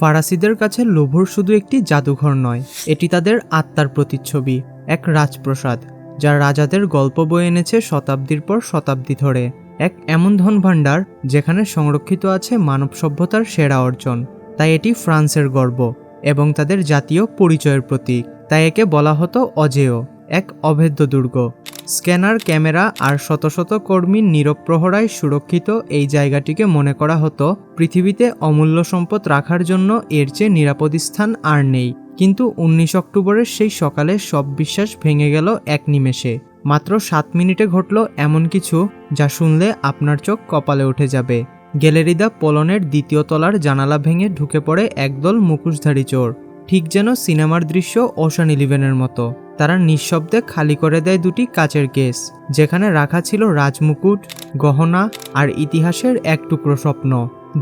ফারাসিদের কাছে লোভর শুধু একটি জাদুঘর নয়, এটি তাদের আত্মার প্রতিচ্ছবি, এক রাজপ্রসাদ, যা রাজাদের গল্প বয়ে এনেছে শতাব্দীর পর শতাব্দী ধরে। এক এমন ধন ভাণ্ডার যেখানে সংরক্ষিত আছে মানব সভ্যতার সেরা অর্জন। তাই এটি ফ্রান্সের গর্ব এবং তাদের জাতীয় পরিচয়ের প্রতীক। তাই একে বলা হতো অজেয়। এক অভেদ্য দুর্গ। স্ক্যানার ক্যামেরা আর শত শত কর্মীর নীরব প্রহরায় সুরক্ষিত এই জায়গাটিকে মনে করা হতো পৃথিবীতে অমূল্য সম্পদ রাখার জন্য এর চেয়ে নিরাপদ স্থান আর নেই। কিন্তু উনিশ অক্টোবরের সেই সকালে সব বিশ্বাস ভেঙে গেল এক নিমেষে। মাত্র সাত মিনিটে ঘটল এমন কিছু যা শুনলে আপনার চোখ কপালে উঠে যাবে। গ্যালেরিদা পোলনের দ্বিতীয় তলার জানালা ভেঙে ঢুকে পড়ে একদল মুখোশধারী চোর। ঠিক যেন সিনেমার দৃশ্য ওশান ইলিভেনের মতো। তারা নিঃশব্দে খালি করে দেয় দুটি কাচের কেস যেখানে রাখা ছিল রাজমুকুট গহনা আর ইতিহাসের এক টুকরো স্বপ্ন।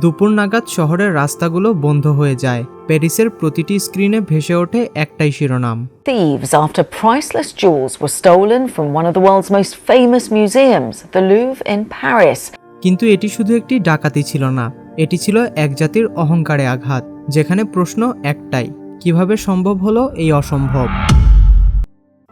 দুপুর নাগাদ শহরের রাস্তাগুলো বন্ধ হয়ে যায়। প্যারিসের প্রতিটি স্ক্রিনে ভেসে ওঠে একটাই শিরোনাম। Thieves after priceless jewels were stolen from one of the world's most famous museums, the Louvre in Paris. কিন্তু এটি শুধু একটি ডাকাতি ছিল না এটি ছিল এক জাতির অহংকারে আঘাত যেখানে প্রশ্ন একটাই কীভাবে সম্ভব হলো এই অসম্ভব?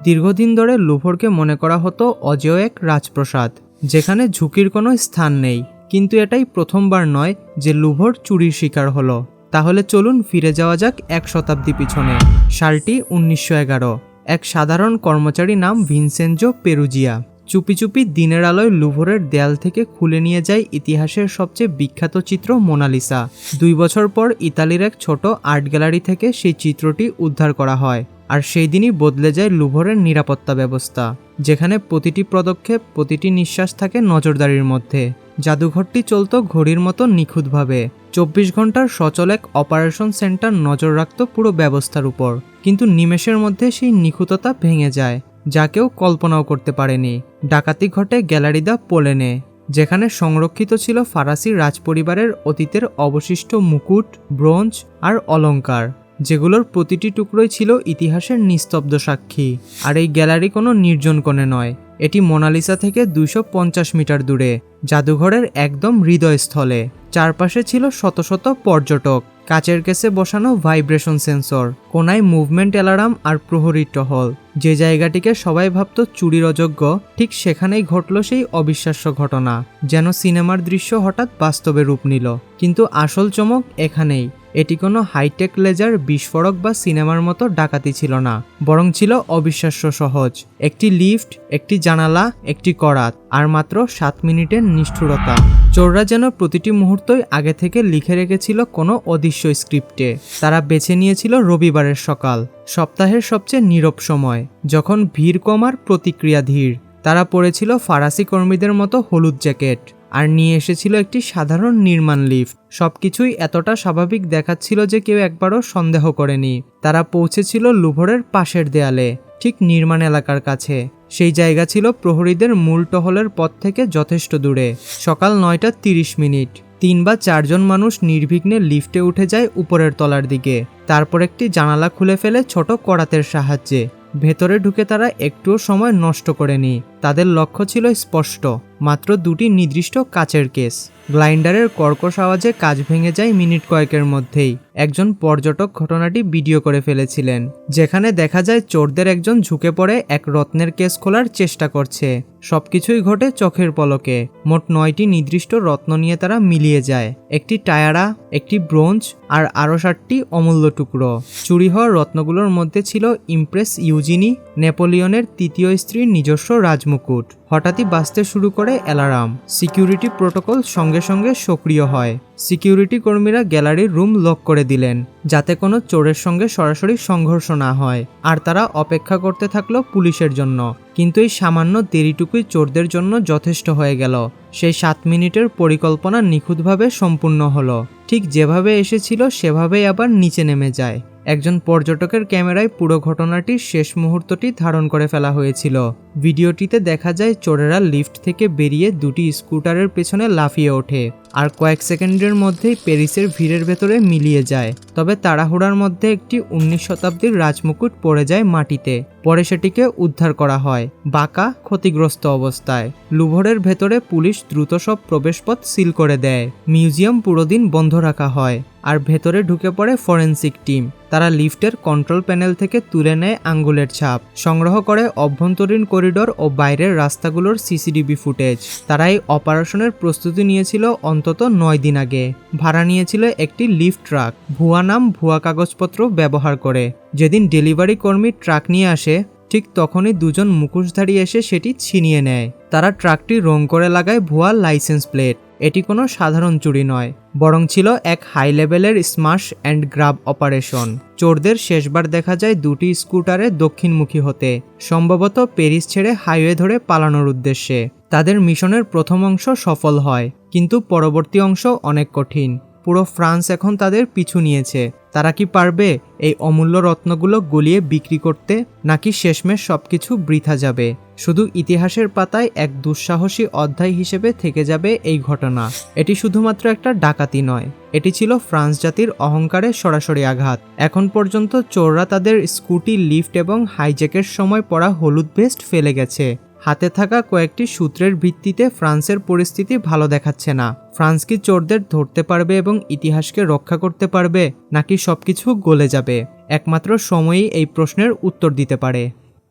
দীর্ঘদিন ধরে লুভরকে মনে করা হতো অজেয় এক রাজপ্রসাদ, যেখানে ঝুঁকির কোনো স্থান নেই। কিন্তু এটাই প্রথমবার নয় যে লুভর চুরির শিকার হলো। তাহলে চলুন ফিরে যাওয়া যাক এক শতাব্দী পিছনে। সালটি উনিশশো এগারো। এক সাধারণ কর্মচারী নাম ভিনসেনজো পেরুজিয়া। চুপি চুপি দিনের আলোয় লুভরের দেয়াল থেকে খুলে নিয়ে যায় ইতিহাসের সবচেয়ে বিখ্যাত চিত্র মোনালিসা। দুই বছর পর ইতালির এক ছোট আর্ট গ্যালারি থেকে সেই চিত্রটি উদ্ধার করা হয়। আর সেই দিনই বদলে যায় লুভরের নিরাপত্তা ব্যবস্থা, যেখানে প্রতিটি পদক্ষেপ, প্রতিটি নিঃশ্বাস থাকে নজরদারির মধ্যে। জাদুঘরটি চলত ঘড়ির মতো নিখুঁতভাবে। চব্বিশ ঘণ্টার সচল এক অপারেশন সেন্টার নজর রাখত পুরো ব্যবস্থার উপর। কিন্তু নিমেষের মধ্যে সেই নিখুঁততা ভেঙে যায়, যা কেউ কল্পনাও করতে পারেনি। ডাকাতি ঘটে গ্যালারিদা পোলেনে, যেখানে সংরক্ষিত ছিল ফরাসি রাজপরিবারের অতীতের অবশিষ্ট মুকুট, ব্রোঞ্জ আর অলংকার। যেগুলোর প্রতিটি টুকরোই ছিল ইতিহাসের নিস্তব্ধ সাক্ষী। আর এই গ্যালারি কোনো নির্জন কোণে নয়। এটি মোনালিসা থেকে পঞ্চাশ মিটার দূরে, জাদুঘরের একদম হৃদয়স্থলে। চারপাশে ছিল শত শত পর্যটক। কাচের কেসে বসানো ভাইব্রেশন সেন্সর কোনায় মুভমেন্ট অ্যালার্ম আর প্রহরী টহল। যে জায়গাটিকে সবাই ভাবত চুরির অযোগ্য, ঠিক সেখানেই ঘটল সেই অবিশ্বাস্য ঘটনা, যেন সিনেমার দৃশ্য হঠাৎ বাস্তবে রূপ নিল। কিন্তু আসল চমক এখানেই। এটি কোনো হাইটেক লেজার বিস্ফোরক বা সিনেমার মতো ডাকাতি ছিল না, বরং ছিল অবিশ্বাস্য সহজ। একটি লিফট একটি জানালা, একটি করাত, আর মাত্র সাত মিনিটের নিষ্ঠুরতা। চোররা যেন প্রতিটি মুহূর্তই আগে থেকে লিখে রেখেছিল কোনো অদৃশ্য স্ক্রিপ্টে। তারা বেছে নিয়েছিল রবিবারের সকাল, সপ্তাহের সবচেয়ে নীরব সময়, যখন ভিড় কমার প্রতিক্রিয়া ধীর। তারা পড়েছিল ফরাসি কর্মীদের মতো হলুদ জ্যাকেট। আর নিয়ে এসেছিল একটি সাধারণ নির্মাণ লিফট। সবকিছুই এতটা স্বাভাবিক দেখাচ্ছিল যে কেউ একবারও সন্দেহ করেনি। তারা পৌঁছেছিল লুভরের পাশের দেয়ালে, ঠিক নির্মাণ এলাকার কাছে। সেই জায়গা ছিল প্রহরীদের মূল টহলের পথ থেকে যথেষ্ট দূরে। সকাল নয়টা তিরিশ মিনিট। তিন বা চারজন মানুষ নির্বিঘ্নে লিফটে উঠে যায় উপরের তলার দিকে। তারপর একটি জানালা খুলে ফেলে ছোট করাতের সাহায্যে। ভেতরে ঢুকে তারা একটুও সময় নষ্ট করেনি। তাদের লক্ষ্য ছিল স্পষ্ট। মাত্র দুটি নির্দিষ্ট কাচের কেস। গ্লাইন্ডারের কর্কশ আওয়াজে কাজ ভেঙে যায় মিনিট কয়েকের মধ্যেই। একজন পর্যটক ঘটনাটি ভিডিও করে ফেলেছিলেন, যেখানে দেখা যায় চোরদের একজন ঝুঁকে পড়ে এক রত্নের কেস খোলার চেষ্টা করছে। সবকিছুই ঘটে চোখের পলকে। মোট নয়টি নির্দিষ্ট রত্ন নিয়ে তারা মিলিয়ে যায়। একটি টায়ারা, একটি ব্রোঞ্জ, আর আরও ষাটটি অমূল্য টুকরো। চুরি হওয়া রত্নগুলোর মধ্যে ছিল ইমপ্রেস ইউজিনি, নেপোলিয়নের তৃতীয় স্ত্রীর নিজস্ব রাজমুকুট। হঠাৎই বাঁচতে শুরু করে অ্যালার্ম। সিকিউরিটি প্রোটোকল সঙ্গে সঙ্গে সক্রিয় হয়। সিকিউরিটি কর্মীরা গ্যালারির রুম লক করে দিলেন, যাতে কোনো চোরের সঙ্গে সরাসরি সংঘর্ষ না হয়, আর তারা অপেক্ষা করতে থাকল পুলিশের জন্য। কিন্তু এই সামান্য দেরিটুকুই চোরদের জন্য যথেষ্ট হয়ে গেল। সেই সাত মিনিটের পরিকল্পনা নিখুঁতভাবে সম্পূর্ণ হলো। ঠিক যেভাবে এসেছিল, সেভাবেই আবার নিচে নেমে যায়। একজন পর্যটকের ক্যামেরায় পুরো ঘটনাটির শেষ মুহূর্তটি ধারণ করে ফেলা হয়েছিল। ভিডিওটিতে দেখা যায়, চোরেরা লিফট থেকে বেরিয়ে দুটি স্কুটারের পেছনে লাফিয়ে ওঠে। আর কয়েক সেকেন্ডের মধ্যেই প্যারিসের ভিড়ের ভেতরে মিলিয়ে যায়। তবে তাড়াহুড়ার মধ্যে একটি উনিশ শতাব্দীর রাজমুকুট পড়ে যায় মাটিতে। পরে সেটিকে উদ্ধার করা হয়, বাঁকা, ক্ষতিগ্রস্ত অবস্থায়। লুভরের ভেতরে পুলিশ দ্রুত সব প্রবেশপথ সিল করে দেয়। মিউজিয়াম পুরোদিন বন্ধ রাখা হয় আর ভেতরে ঢুকে পড়ে ফরেন্সিক টিম। তারা লিফটের কন্ট্রোল প্যানেল থেকে তুলে নেয় আঙ্গুলের ছাপ, সংগ্রহ করে অভ্যন্তরীণ করিডোর ও বাইরের রাস্তাগুলোর সিসিটিভি ফুটেজ। তারা এই অপারেশনের প্রস্তুতি নিয়েছিল অন্তত নয় দিন আগে। ভাড়া নিয়েছিল একটি লিফট ট্রাক। ভুয়া নাম ভুয়া কাগজপত্র ব্যবহার করে। যেদিন ডেলিভারি কর্মী ট্রাক নিয়ে আসে, ঠিক তখনই দুজন মুখোশধারী এসে সেটি ছিনিয়ে নেয়। তারা ট্রাকটি রং করে লাগায় ভুয়া লাইসেন্স প্লেট। এটি কোনো সাধারণ চুরি নয়, বরং ছিল এক হাই লেভেলের স্মাশ অ্যান্ড গ্রাব অপারেশন। চোরদের শেষবার দেখা যায় দুটি স্কুটারে দক্ষিণমুখী হতে, সম্ভবত প্যারিস ছেড়ে হাইওয়ে ধরে পালানোর উদ্দেশ্যে। তাদের মিশনের প্রথম অংশ সফল হয়। কিন্তু পরবর্তী অংশ অনেক কঠিন। পুরো ফ্রান্স এখন তাদের পিছু নিয়েছে। তারা কি পারবে এই অমূল্য রত্নগুলো গলিয়ে বিক্রি করতে, নাকি শেষমেশ সবকিছু বৃথা যাবে? শুধু ইতিহাসের পাতায় এক দুঃসাহসী অধ্যায় হিসেবে থেকে যাবে এই ঘটনা। এটি শুধুমাত্র একটা ডাকাতি নয়। এটি ছিল ফ্রান্স জাতির অহংকারে সরাসরি আঘাত। এখন পর্যন্ত চোররা তাদের স্কুটি, লিফট এবং হাইজ্যাকের সময় পরা হলুদ ভেস্ট ফেলে গেছে। হাতে থাকা কয়েকটি সূত্রের ভিত্তিতে ফ্রান্সের পরিস্থিতি ভালো দেখাচ্ছে না। ফ্রান্স কি চোরদের ধরতে পারবে এবং ইতিহাসকে রক্ষা করতে পারবে, নাকি সবকিছু গলে যাবে? একমাত্র সময়ই এই প্রশ্নের উত্তর দিতে পারে।